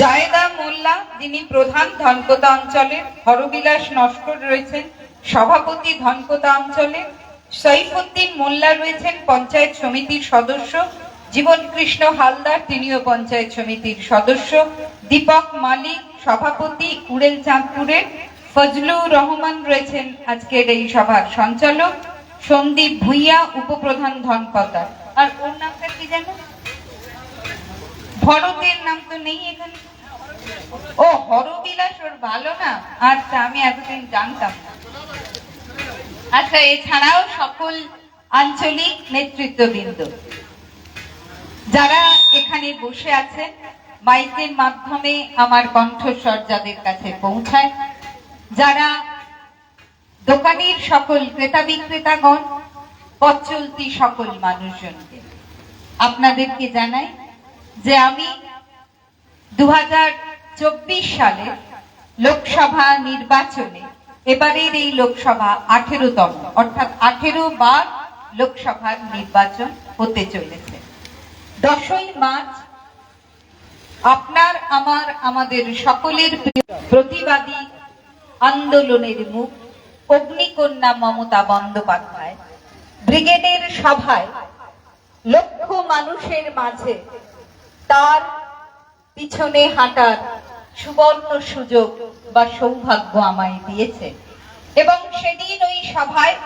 জায়েদা মোল্লা, যিনি প্রধান ধনকোতা অঞ্চলের হরবিলাস নস্কর রয়েছেন, সভাপতি ধনকোতা অঞ্চলে, সৈফুদ্দিন মোল্লা রয়েছেন পঞ্চায়েত সমিতির সদস্য, জীবন কৃষ্ণ হালদার তিনিও পঞ্চায়েত সমিতির সদস্য, দীপক মালিক, সভাপতি উড়েল চাঁদপুরের ফজলুর রহমান রয়েছেন আজকের এই সভার সঞ্চালক, সন্দীপ ভুইয়া, উপপ্রধান ধনকতা। আর ওর নামটা কি জানো ভরতের নাম তো নেই এখানে ও হরবিলাস ওর ভালো না আচ্ছা আমি এতদিন জানতাম। আচ্ছা এছাড়াও সকল আঞ্চলিক নেতৃত্ববৃন্দ, যারা এখানে বসে আছেন, মাইকের মাধ্যমে আমার কণ্ঠস্বর যাদের কাছে পৌঁছায়, যারা দোকানের সকল ক্রেতা বিক্রেতাগণ পথ সকল মানুষজনকে আপনাদেরকে জানাই যে আমি দু সালে লোকসভা নির্বাচনে এবারের এই লোকসভা আঠেরোতম, অর্থাৎ আঠেরো বার লোকসভার নির্বাচন হতে চলেছে। দশই মার্চ আপনার, আমার, আমাদের সকলের প্রতিবাদী আন্দোলনের মুখ অগ্নিকন্যা মমতা বন্দ্যোপাধ্যায় ব্রিগেডের সভায় লক্ষ মানুষের মাঝে তার পিছনে হাঁটার সুবর্ণ সুযোগ বা সৌভাগ্য আমায় দিয়েছে। এবং সেদিন ওই সভায়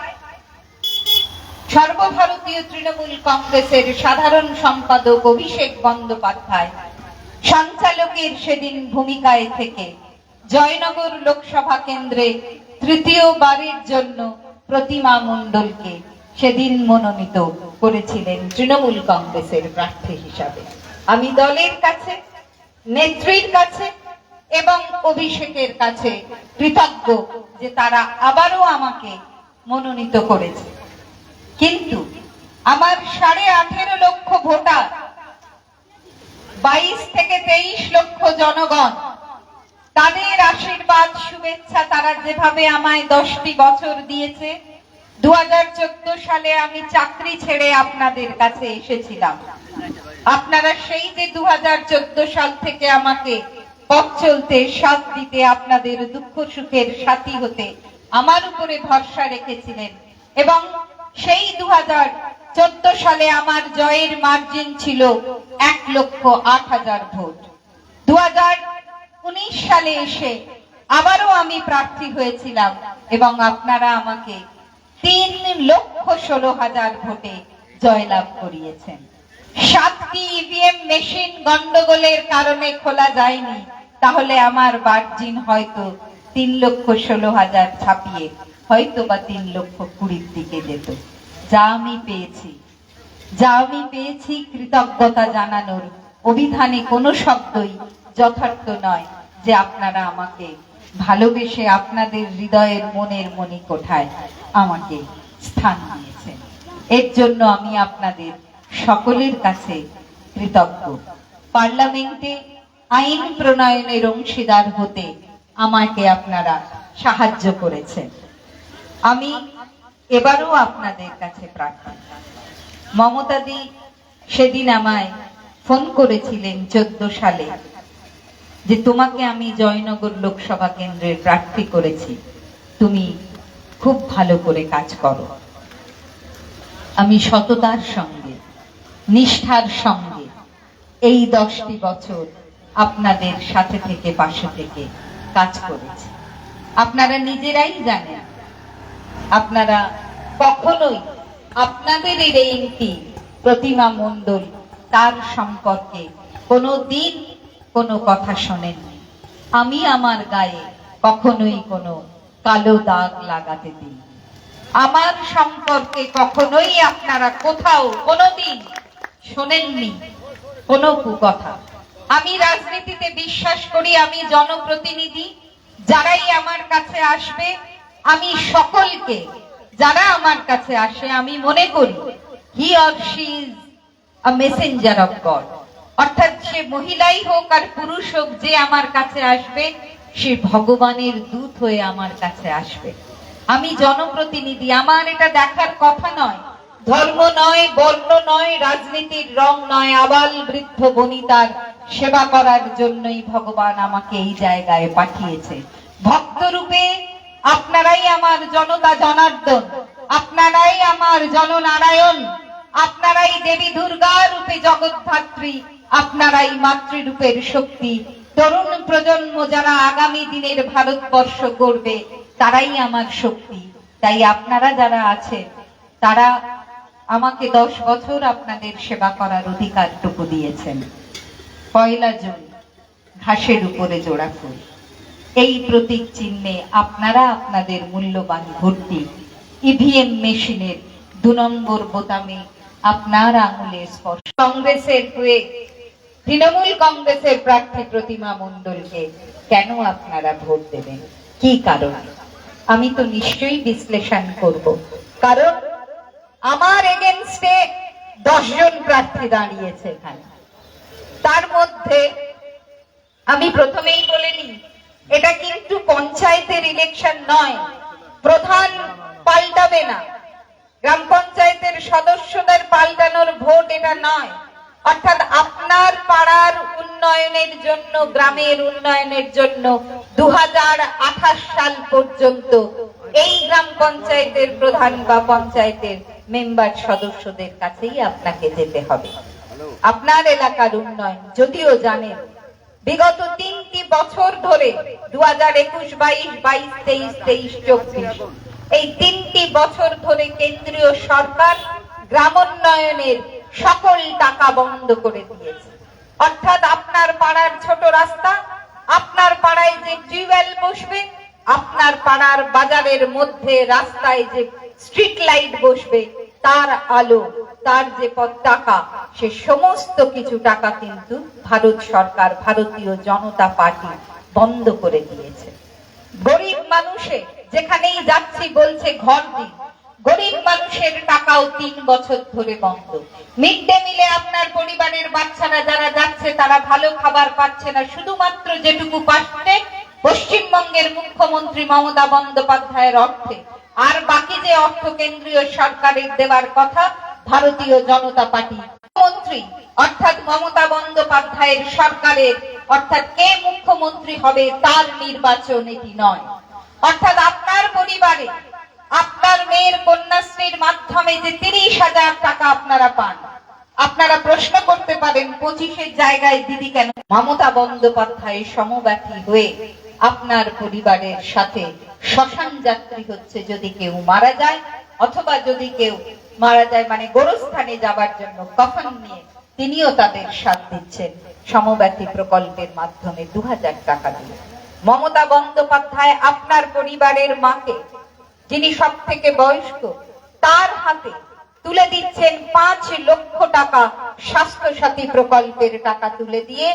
সর্বভারতীয় তৃণমূল কংগ্রেসের সাধারণ সম্পাদক অভিষেক বন্দ্যোপাধ্যায় সঞ্চালকের সেদিন ভূমিকায় থেকে জয়নগর লোকসভা কেন্দ্রে তৃতীয়বারের জন্য প্রতিমা মণ্ডলকে সেদিন মনোনীত করেছিলেন তৃণমূল কংগ্রেসের প্রার্থী হিসাবে। আমি দলের কাছে, নেত্রীর কাছে এবং অভিষেকের কাছে কৃতজ্ঞ যে তারা আবারও আমাকে মনোনীত করেছে। কিন্তু আমার সাড়ে আঠেরো লক্ষ ভোটার, বাইশ থেকে তেইশ লক্ষ জনগণ, তাদের আশীর্বাদ, শুভেচ্ছা তারা যেভাবে আমায় দশটি বছর দিয়েছে দু হাজার চোদ্দ সালে আমি চাকরি ছেড়ে আপনাদের কাছে এসেছিলাম। আপনারা সেই যে দু হাজার চোদ্দ সাল থেকে আমাকে পথ চলতে, সাথ দিতে, আপনাদের দুঃখ সুখের সাথী হতে আমার উপরে ভরসা রেখেছিলেন। এবং সেই দু চোদ্দ সালে আমার জয়ের মার্জিন ছিল এক লক্ষ আট হাজার ভোট। দু উনিশ সালে এসে আবারও আমি প্রার্থী হয়েছিলাম এবং আপনারা আমাকে তিন লক্ষ ষোলো হাজার ভোটে জয়লাভ করিয়েছেন। সাতটি ইভিএম মেশিন গন্ডগোলের কারণে খোলা যায়নি। তাহলে আমার মার্জিন হয়তো তিন লক্ষ ষোলো হাজার ছাপিয়ে হয়তো বা তিন লক্ষ কুড়ির দিকে যেত। যা আমি পেয়েছি। যা আমি পেয়েছি কৃতজ্ঞতা জানানোর অভিধানে কোনো শব্দই যথার্থ নয় যে আপনারা আমাকে ভালোবেসে আপনাদের হৃদয়ের মনের মনি কোঠায় আমাকে স্থান দিয়েছেন। এর জন্য আমি আপনাদের সকলের কাছে কৃতজ্ঞ। পার্লামেন্টে আইন প্রণয়নের অংশীদার হতে আমাকে আপনারা সাহায্য করেছেন। আমি এবারও আপনাদের কাছে প্রার্থনা। মমতাদি সেদিন আমায় ফোন করেছিলেন চোদ্দ সালে যে তোমাকে আমি জয়নগর লোকসভা কেন্দ্রের প্রার্থী করেছি। তুমি খুব ভালো করে কাজ করো। আমি সততার সঙ্গে নিষ্ঠার সঙ্গে এই দশটি বছর আপনাদের সাথে থেকে পাশে থেকে কাজ করেছি। আপনারা নিজেরাই জানেন, আপনারা কখনোই আপনাদের এই এমপি প্রতিমা মণ্ডল তার সম্পর্কে কোনো দিন কোনো কথা শোনেননি। আমি আমার গায়ে কখনোই কোনো কালো দাগ লাগাতে দিই আমার সম্পর্কে কখনোই আপনারা কোথাও কোনোদিন শোনেননি কোনো কুকথা। আমি রাজনীতিতে বিশ্বাস করি, আমি জনপ্রতিনিধি, যারাই আমার কাছে আসবে, আমি সকলকে, যারা আমার কাছে আসে, আমি মনে করি he or she is a messenger of God অর্থাৎ সে মহিলাই হোক আর পুরুষ হোক, যে আমার কাছে আসবে, সে ভগবানের দূত হয়ে আমার কাছে আসবে। আমি জনপ্রতিনিধি, আমার এটা দেখার কথা নয়। ধর্ম নয়, বর্ণ নয়, রাজনীতির রং নয়, আবাল বৃদ্ধ বনিতার সেবা করার জন্যই ভগবান আমাকে এই জায়গায় পাঠিয়েছে। ভক্ত রূপে আপনারাই আমার জনতা জনার্দন, আপনারাই আমার জননারায়ণ, আপনারাই দেবী দুর্গা রূপে জগৎধাত্রী আপনারাই মাতৃরূপের শক্তি। তরুণ প্রজন্ম যারা আগামী দিনের ভারতবর্ষ করবে তারাই আমার শক্তি। তাই আপনারা যারা আছেন, তারা আমাকে দশ বছর আপনাদের সেবা করার অধিকারটুকু দিয়েছেন। পয়লা জুন, ঘাসের উপরে জোড়া ফুল। এই প্রতীক চিহ্নে আপনারা আপনাদের মূল্যবান ভোটটি ইভিএম মেশিনের দু নম্বর বোতামে আপনার আঙুলে স্পর্শ। কংগ্রেসের হয়ে, তৃণমূল কংগ্রেসের প্রার্থী প্রতিমা মণ্ডলকে কেন আপনারা ভোট দেবেন? কি কারণ? আমি তো নিশ্চয়ই বিশ্লেষণ করব। কারণ আমার এগেনস্টে দশজন প্রার্থী দাঁড়িয়েছে এখানে। তার মধ্যে আমি প্রথমেই বলে নিই, এটা কিন্তু পঞ্চায়েতের ইলেকশন নয়, প্রধান পাল্টাবে না। গ্রাম পঞ্চায়েতের সদস্যদের পাল্টানোর ভোট এটা নয়। অর্থাৎ আপনার পাড়ার উন্নয়নের জন্য, গ্রামের উন্নয়নের জন্য দু হাজার আঠাশ সাল পর্যন্ত এই গ্রাম পঞ্চায়েতের প্রধান বা পঞ্চায়েতের মেম্বার সদস্যদের কাছেই আপনাকে যেতে হবে। আপনার এলাকার উন্নয়ন, যদিও জানেন, বিগত তিনটি বছর ধরে দু হাজার একুশ বাইশ বাইশ, তেইশ তেইশ, চব্বিশ, এই তিনটি বছর ধরে কেন্দ্রীয় সরকার গ্রামোন্নয়নের সকল টাকা বন্ধ করে দিয়েছে। অর্থাৎ আপনার পাড়ার ছোট রাস্তা, আপনার পাড়ায় যে টিউবওয়েল বসবে, আপনার পাড়ার বাজারের মধ্যে রাস্তায় যে স্ট্রিট লাইট বসবে, তার আলো, তার যে পদ টাকা, সে সমস্ত কিছু টাকা কিন্তু ভারত সরকার, ভারতীয় জনতা পার্টি বন্ধ করে দিয়েছে। গরিব মানুষে যেখানেই যাচ্ছি বলছে ঘর দিন। গরিব মানুষের টাকাও তিন বছর ধরে বন্ধ। মিড ডে মিলে আপনার পরিবারের বাচ্চারা যারা যাচ্ছে, তারা ভালো খাবার পাচ্ছে না। শুধুমাত্র যেটুকু পাচ্ছে, পশ্চিমবঙ্গের মুখ্যমন্ত্রী মমতা বন্দ্যোপাধ্যায়ের অর্থে। আর বাকি যে অর্থ কেন্দ্রীয় সরকারের দেওয়ার কথা, ভারতীয় জনতা পার্টি মুখ্যমন্ত্রী অর্থাৎ মমতা বন্দ্যোপাধ্যায়ের সরকারের, অর্থাৎ কে মুখ্যমন্ত্রী হবে তার নির্বাচন এটি নয়। অর্থাৎ আপনার পরিবারে, আপনার মেয়ের কন্যাশ্রীর মাধ্যমে যে তিরিশ হাজার টাকা আপনারা পান, আপনারা প্রশ্ন করতে পারেন, পঁচিশের জায়গায় দিদি কেন? মমতা বন্দ্যোপাধ্যায় সমব্যথী হয়ে আপনার পরিবারের সাথে শ্মশান যাত্রী হচ্ছে যদি কেউ মারা যায়, অথবা যদি কেউ মারা যায় মানে গোরস্থানে যাবার জন্য কফন নিয়ে, তিনিও তাদের সাথ দিচ্ছেন। সমব্যথী প্রকল্পের মাধ্যমে দু হাজার টাকা দিয়ে। মমতা বন্দ্যোপাধ্যায় আপনার পরিবারের মাকে, যিনি সব থেকে বয়স্ক, তার হাতে তুলে দিচ্ছেন পাঁচ লক্ষ টাকা স্বাস্থ্য সাথী প্রকল্পের টাকা তুলে দিয়ে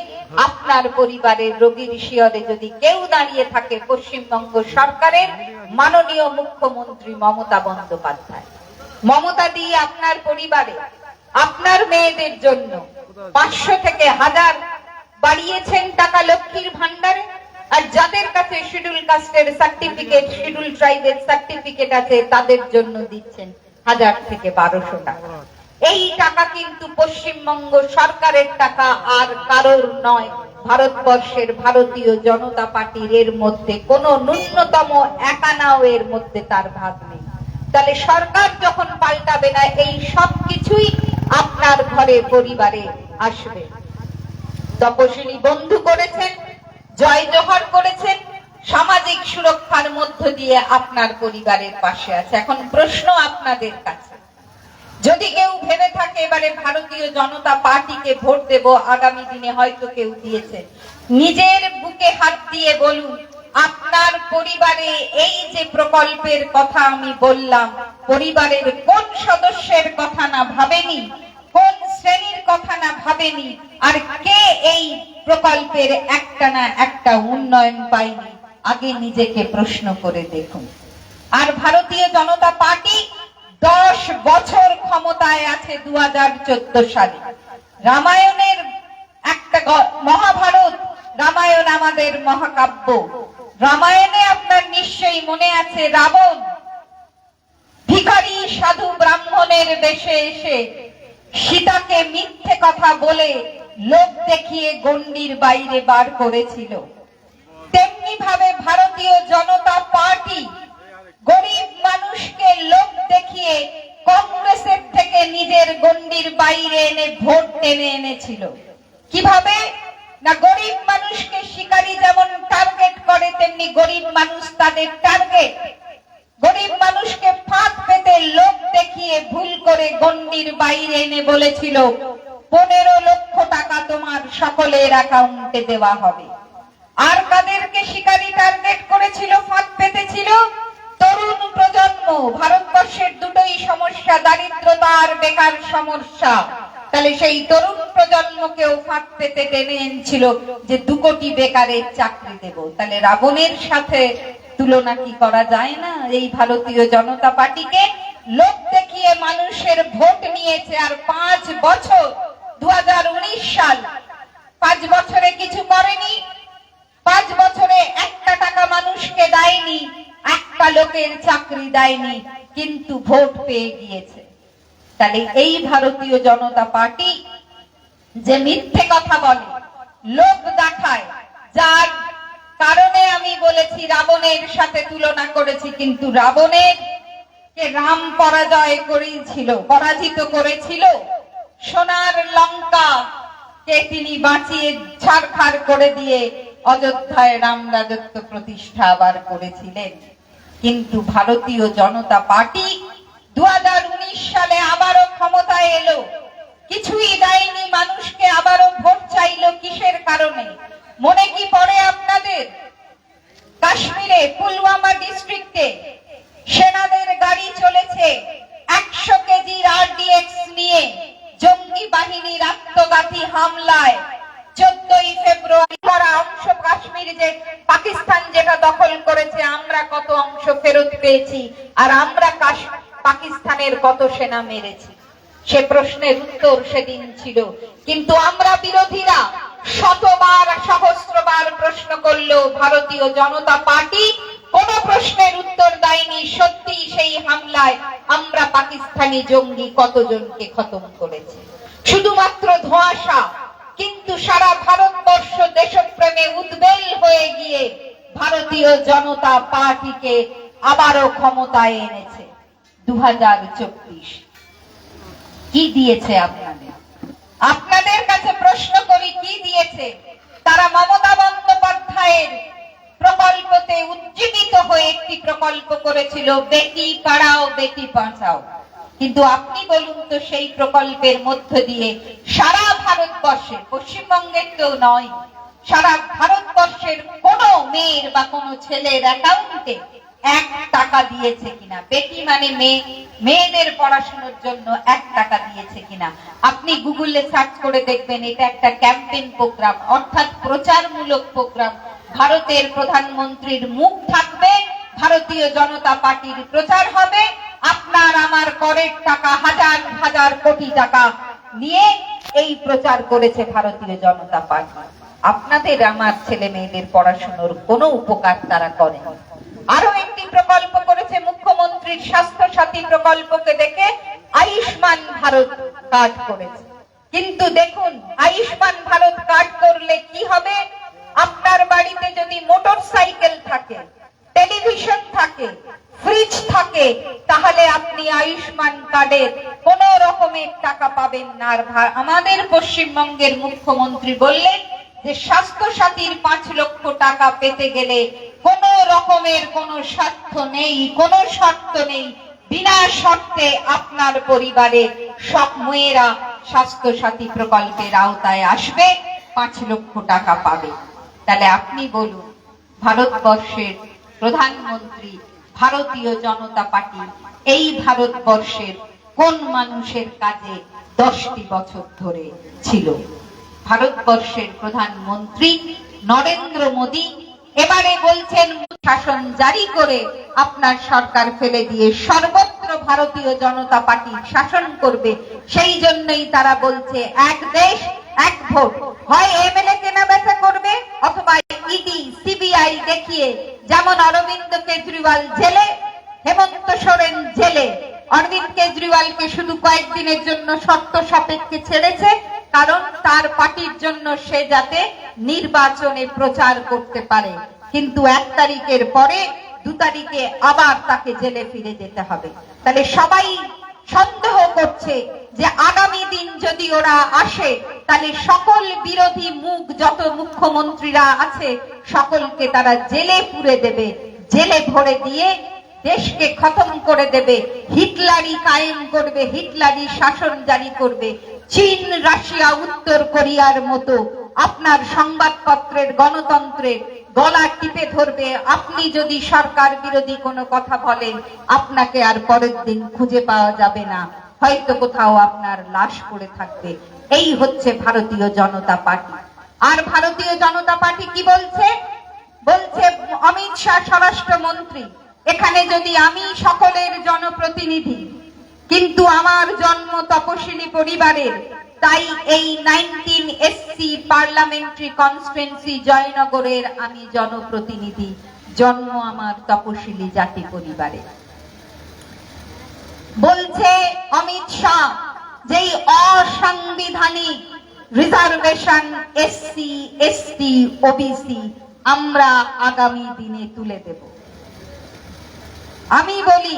আপনার পরিবারের রোগীর শিয়রে যদি কেউ দাঁড়িয়ে থাকে পশ্চিমবঙ্গ সরকারের মাননীয় মুখ্যমন্ত্রী মমতা বন্দ্যোপাধ্যায়। মমতা দিয়ে আপনার পরিবারে, আপনার মেয়েদের জন্য পাঁচশো থেকে হাজার বাড়িয়েছেন টাকা লক্ষ্মীর ভান্ডারে আর যাদের কাছে শিডিউল কাস্টের সার্টিফিকেট, শিডিউল ট্রাইবের সার্টিফিকেট আছে, তাদের জন্য দিচ্ছেন হাজার থেকে বারোশো টাকা। এই টাকা কিন্তু পশ্চিমবঙ্গ সরকারের টাকা আর কারোর নয়। ভারতবর্ষের ভারতীয় জনতা পার্টির এর মধ্যে কোনো ন্যূনতম একানাও এর মধ্যে তার ভাগ নেই। তাহলে সরকার যখন পাল্টাবে না, এই সব কিছুই আপনার ঘরে পরিবারে আসবে। তপশিলি বন্ধু করেছেন, জয় জোহর করেছেন, সামাজিক সুরক্ষার মধ্য দিয়ে আপনার পরিবারের পাশে আছে। এখন প্রশ্ন আপনাদের কাছে। যদি কেউ ভেবে থাকে, এবারে ভারতীয় জনতা পার্টিকে ভোট দেব, আগামী দিনে হয়তো কেউ দিয়েছে। নিজের বুকে হাত দিয়ে বলুন, আপনার পরিবারে এই যে প্রকল্পের কথা আমি বললাম, পরিবারের কোন সদস্যের কথা না ভাবেনি, কোন শ্রেণির কথা না ভাবেনি, আর কে এই প্রকল্পের একটা না একটা উন্নয়ন পায়নি, আগে নিজেকে প্রশ্ন করে দেখুন। আর ভারতীয় জনতা পার্টি দশ বছর ক্ষমতায় আছে দু সালে। রামায়ণের একটা মহাভারত, রামায়ণ আমাদের মহাকাব্য। রামায়ণে আপনার নিশ্চয়ই মনে আছে রাবণ। ভিখারি সাধু ব্রাহ্মণের বেশে এসে সীতাকে মিথ্যে কথা বলে লোক দেখিয়ে গণ্ডির বাইরে বার করেছিল। তেমনি ভাবে ভারতীয় জনতা পার্টি গরিব মানুষকে লোক দেখিয়ে কংগ্রেসের থেকে নিজের গণ্ডির বাইরে এনে ভোট টেনে এনেছিল। কীভাবে? না গরিব মানুষকে শিকারী যেমন টার্গেট করে, তেমনি গরিব মানুষ তাদের টার্গেট। গরিব মানুষকে ফাঁদ পেতে লোক দেখিয়ে ভুল করে গণ্ডির বাইরে এনে বলেছিল, পনেরো লক্ষ টাকা তোমার সকলের অ্যাকাউন্টে দেওয়া হবে। আর কাদেরকে শিকারী টার্গেট করেছিল, ফাঁদ পেতেছিল? তরুণ প্রজন্ম, ভারতবর্ষের দুটোই সমস্যা দারিদ্রতা আর বেকার সমস্যা। তাহলে সেই তরুণ প্রজন্মকেও ফাঁদ পেতে টেনে এনেছিল যে দু কোটি বেকারের চাকরি দেব। তাহলে রাবণের সাথে তুলনা কি করা যায় না? এই ভারতীয় জনতা পার্টিকে লোক দেখিয়ে মানুষের ভোট নিয়েছে আর পাঁচ বছর দু হাজার উনিশ সাল, পাঁচ বছরে কিছু করেনি, পাঁচ বছরে একটা টাকা মানুষকে দেয়নি। একটা লোকের চাকরি দেয়নি, কিন্তু ভোট পেয়ে গিয়েছে। তাহলে এই ভারতীয় জনতা পার্টি যে মিথ্যে কথা বলে, লোক দেখায়, যার কারণে আমি বলেছি রাবণের সাথে তুলনা করেছি, কিন্তু রাবণের কে রাম পরাজয় করেছিল, পরাজিত করেছিল। সোনার লঙ্কা কে তিনি বাঁচিয়ে ছাড়খাড় করে দিয়ে অযোধ্যায় রাম রাজত্ব প্রতিষ্ঠা আবার করেছিলেন। কিন্তু ভারতীয় জনতা পার্টি দুই হাজার উনিশ সালে আবারও ক্ষমতায় এলো। কিছুই দেয়নি মানুষকে, আবারও ভোট চাইলো কিসের কারণে? মনে কি পড়ে আপনাদের? কাশ্মীরে, পুলওয়ামা ডিস্ট্রিক্টে সেনাদের গাড়ি চলেছে একশো কেজির আরডিএক্স নিয়ে। জঙ্গি বাহিনীর আত্মঘাতী হামলায় চোদ্দই ফেব্রুয়ারি তারা অংশ কাশ্মীর যে পাকিস্তান যেটা দখল করেছে, আমরা কত অংশ ফেরত পেয়েছি, আর আমরা পাকিস্তানের কত সেনা মেরেছি? সে প্রশ্নের উত্তর সেদিন ছিল। কিন্তু আমরা বিরোধীরা শতবার সহস্রবার প্রশ্ন ভারতীয় জনতা পার্টি কোন প্রশ্নের উত্তর দেয়নি। সত্যি সেই হামলায় আমরা পাকিস্তানি জঙ্গি কতজনকে খতম করেছি? শুধুমাত্র ধোঁয়াশা সারা ভারতবর্ষ দেশপ্রেমে উদ্বেল হয়ে গিয়ে ভারতীয় জনতা পার্টিকে আবারও ক্ষমতায় এনেছে। দু কি দিয়েছে আপনাদের? আপনাদের কাছে প্রশ্ন করি, কি দিয়েছে? তারা মমতা বন্দ্যোপাধ্যায়ের প্রকল্পতে উজ্জীবিত হয়ে একটি প্রকল্প করেছিল, বেটি পাড়াও, বেটি বাঁচাও। কিন্তু আপনি বলুন তো সেই প্রকল্পের মধ্য দিয়ে সারা ভারতবর্ষে, পশ্চিমবঙ্গের কেউ নয়, সারা ভারতবর্ষের কোন মেয়ের বা কোন ছেলের অ্যাকাউন্টে এক টাকা দিয়েছে কিনা? বেটি মানে মেয়ে, মেয়েদের পড়াশোনার জন্য এক টাকা দিয়েছে কিনা? আপনি গুগলে সার্চ করে দেখবেন, এটা একটা ক্যাম্পেইন প্রোগ্রাম, অর্থাৎ প্রচারমূলক প্রোগ্রাম। ভারতের প্রধানমন্ত্রীর মুখ থাকবে ভারতীয় জনতা পার্টির প্রচার হবে। আপনার আমার করের টাকা, হাজার হাজার কোটি টাকা নিয়ে এই প্রচার করেছে ভারতীয় জনতা পার্টি। আপনাদের আমার ছেলে মেয়েদের পড়াশোনার কোনো উপকার তারা করেনি। আরও একটি প্রকল্প করেছে মুখ্যমন্ত্রীর স্বাস্থ্য সাথী প্রকল্পকে দেখে আয়ুষ্মান ভারত কার্ড করেছে। কিন্তু দেখুন, আয়ুষ্মান ভারত কার্ড করলে কি হবে? আপনার বাড়িতে যদি মোটর সাইকেল থাকে টেলিভিশন থাকে ফ্রিজ থাকে, তাহলে আপনি আয়ুষ্মান কার্ডের কোন রকমের টাকা পাবেন না। আমাদের পশ্চিমবঙ্গের মুখ্যমন্ত্রী বললেন যে স্বাস্থ্য সাথীর পাঁচ লক্ষ টাকা পেতে গেলে কোন রকমের কোন স্বার্থ নেই, কোন শর্ত নেই। বিনা শর্তে আপনার পরিবারে সব মেয়েরা স্বাস্থ্য সাথী প্রকল্পের আওতায় আসবে, পাঁচ লক্ষ টাকা পাবে। তাহলে আপনি বলুন, ভারতবর্ষের প্রধানমন্ত্রী, ভারতীয় জনতা পার্টি, এই ভারতবর্ষের কোন মানুষের কাজে দশটি বছর ধরে ছিল? ভারতবর্ষের প্রধানমন্ত্রী নরেন্দ্র মোদী এবারে বলছেন, শাসন জারি করে আপনার সরকার ফেলে দিয়ে সর্বত্র ভারতীয় জনতা পার্টি শাসন করবে। সেই জন্যই তারা বলছে, এক দেশ, এক ভোট। হয় এমএলএ কেনা বেচা করবে অথবা ইডি, সিবিআই দেখিয়ে যেমন অরবিন্দ কেজরিওয়াল জেলে, হেমন্ত সোরেন জেলে। অরবিন্দ কেজরিওয়ালকে শুধু কয়েকদিনের জন্য শর্ত সাপেক্ষে ছেড়েছে, কারণ তার পার্টির জন্য সে যাতে নির্বাচনে প্রচার করতে পারে। কিন্তু এক তারিখের পরে দু তারিখে আবার তাকে জেলে ফিরে যেতে হবে। তাহলে সবাই সন্দেহ করছে যে আগামী দিন যদি ওরা আসে, তাহলে সকল বিরোধী মুখ, যত মুখ্যমন্ত্রীরা আছে, সকলকে তারা জেলে পুরে দেবে, জেলে ভরে দিয়ে দেশকে খতম করে দেবে হিটলারি কায়েম করবে হিটলারি শাসন জারি করবে, চীন, রাশিয়া, উত্তর কোরিয়ার মতো আপনার সংবাদপত্রের গণতন্ত্রের গলা টিপে ধরবে। আপনি যদি সরকার বিরোধী কোনো কথা বলেন, আপনাকে আর পরের দিন খুঁজে পাওয়া যাবে না। হয়তো কোথাও আপনার লাশ পড়ে থাকবে। এই হচ্ছে ভারতীয় জনতা পার্টি। আর ভারতীয় জনতা পার্টি কি বলছে? বলছে, অমিত শাহ স্বরাষ্ট্রমন্ত্রী, এখানে যদি আমি সকলের জনপ্রতিনিধি, কিন্তু আমার জন্ম তপশিলি পরিবারের তাই এই নাইনটিন এসসি পার্লামেন্টারি কনস্টিটুয়েন্সি জয়নগরের আমি জনপ্রতিনিধি, জন্ম আমার তপশিলি জাতি পরিবারে। বলছে অমিত শাহ যেই অসাংবিধানিক রিজার্ভেশন এসসি এসটি ওবিসি আমরা আগামী দিনে তুলে দেব। আমি বলি,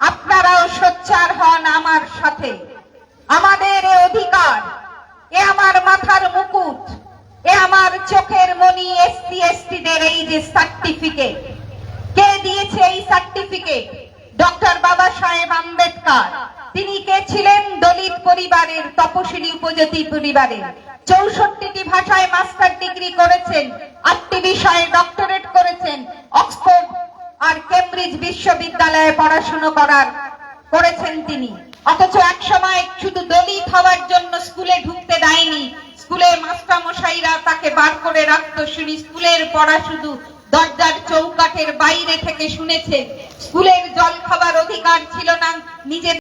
আপনারাও সোচ্চার হন আমার সাথে। আমাদের এ অধিকার। এ আমার মাথার মুকুট। এ আমার চোখের মনি এসসি, এসটিদের এই যে সার্টিফিকেট কে দিয়েছে এই সার্টিফিকেট ডক্টর বাবা সাহেব আম্বেদকর। তিনি কে ছিলেন? দলিত পরিবারের তপশিলি উপজাতি পরিবারের। চৌষট্টিটি ভাষায় মাস্টার ডিগ্রি করেছেন, আটটি বিষয়ে ডক্টরেট করেছেন, অক্সফোর্ড আর কেমব্রিজ বিশ্ববিদ্যালয়ে পড়াশুনো করার, করেছেন তিনি। অথচ এক সময় শুধু দলিত হওয়ার জন্য স্কুলে ঢুকতে দেয়নি। স্কুলের মাস্টারমশাইরা তাকে বার করে রাখতো শুনি স্কুলের পড়া শুধু দরজার চৌকাঠের বাইরে থেকে শুনেছে। স্কুলের জল খাবার অধিকার ছিল না নিজের